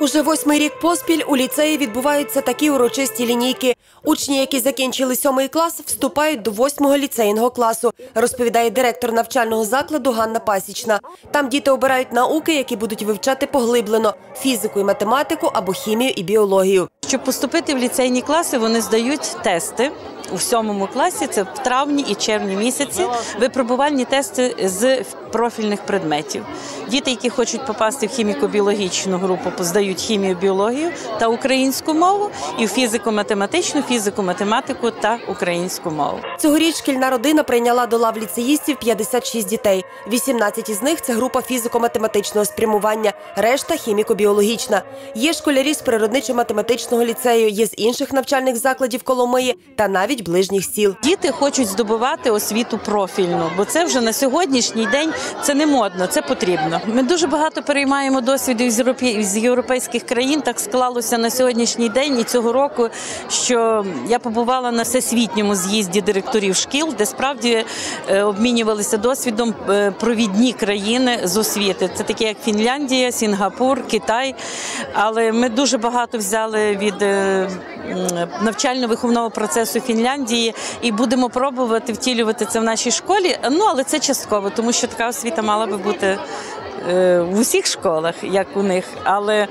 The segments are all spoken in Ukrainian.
Уже восьмий рік поспіль у ліцеї відбуваються такі урочисті лінійки. Учні, які закінчили сьомий клас, вступають до восьмого ліцейного класу, розповідає директор навчального закладу Ганна Пасічна. Там діти обирають науки, які будуть вивчати поглиблено фізику і математику або хімію і біологію. Щоб поступити в ліцейні класи, вони здають тести. У сьомому класі це в травні і червні місяці випробувальні тести з профільних предметів. Діти, які хочуть попасти в хіміко-біологічну групу, поздають хімію, біологію та українську мову, і в фізико-математичну, фізику, математику та українську мову. Цьогоріч шкільна родина прийняла до лав ліцеїстів 56 дітей. 18 із них це група фізико-математичного спрямування, решта хіміко-біологічна. Є школярі з природничо-математичного ліцею, є з інших навчальних закладів Коломиї та навіть ближніх сіл. Діти хочуть здобувати освіту профільну, бо це вже на сьогоднішній день це не модно, це потрібно. Ми дуже багато переймаємо європе- з європейських країн. Так склалося на сьогоднішній день і цього року, що я побувала на всесвітньому з'їзді директорів шкіл, де справді е, обмінювалися досвідом е, провідні країни з освіти. Це такі як Фінляндія, Сінгапур, Китай. Але ми дуже багато взяли від е, навчально-виховного процесу Фінляндії і будемо пробувати втілювати це в нашій школі. Ну але це частково, тому що така освіта мала би бути е, в усіх школах, як у них. Але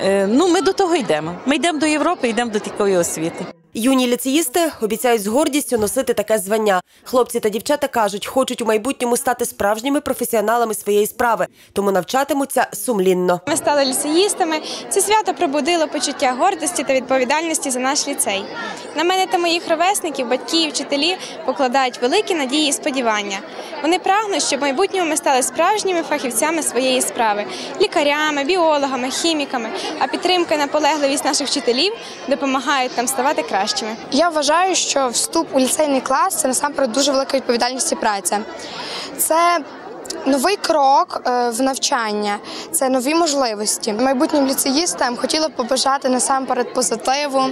е, ну ми до того йдемо. Ми йдемо до Європи, йдемо до такої освіти. Юні ліцеїсти обіцяють з гордістю носити таке звання. Хлопці та дівчата кажуть, хочуть у майбутньому стати справжніми професіоналами своєї справи, тому навчатимуться сумлінно. Ми стали ліцеїстами. Це свято пробудило почуття гордості та відповідальності за наш ліцей. На мене та моїх ровесників, батьки і вчителі покладають великі надії і сподівання. Вони прагнуть, щоб в майбутньому ми стали справжніми фахівцями своєї справи лікарями, біологами, хіміками. А підтримка і наполегливість наших вчителів допомагають нам ставати кращими. Я вважаю, що вступ у ліцейний клас це насамперед дуже велика відповідальність і праця. Це новий крок е, в навчання, це нові можливості. Майбутнім ліцеїстам хотіла б побажати насамперед позитиву,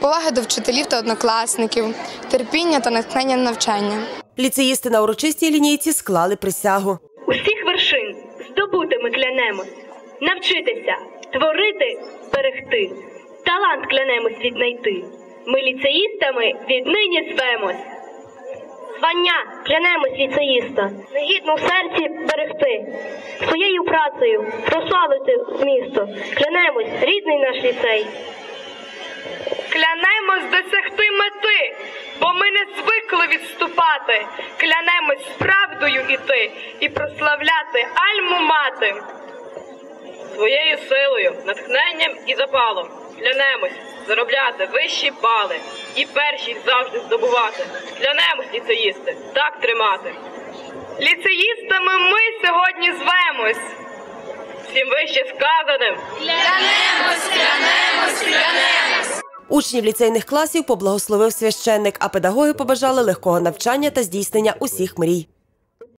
поваги до вчителів та однокласників, терпіння та натхнення на навчання. Ліцеїсти на урочистій лінійці склали присягу. Усіх вершин здобути ми клянемось, навчитися, творити, берегти, талант клянемось віднайти. Ми ліцеїстами віднині звемось. Звання клянемось ліцеїста, негідно в серці берегти, своєю працею прославити місто. Клянемось, рідний наш ліцей. Клянемось досягти мети, бо ми не звикли відступати. Клянемось з правдою іти і прославляти альму мати. Своєю силою, натхненням і запалом клянемось заробляти вищі бали і перші завжди здобувати. Клянемось, ліцеїсти, так тримати. Ліцеїстами ми сьогодні звемось. Всім вище сказаним. Учнів ліцейних класів поблагословив священник, а педагоги побажали легкого навчання та здійснення усіх мрій.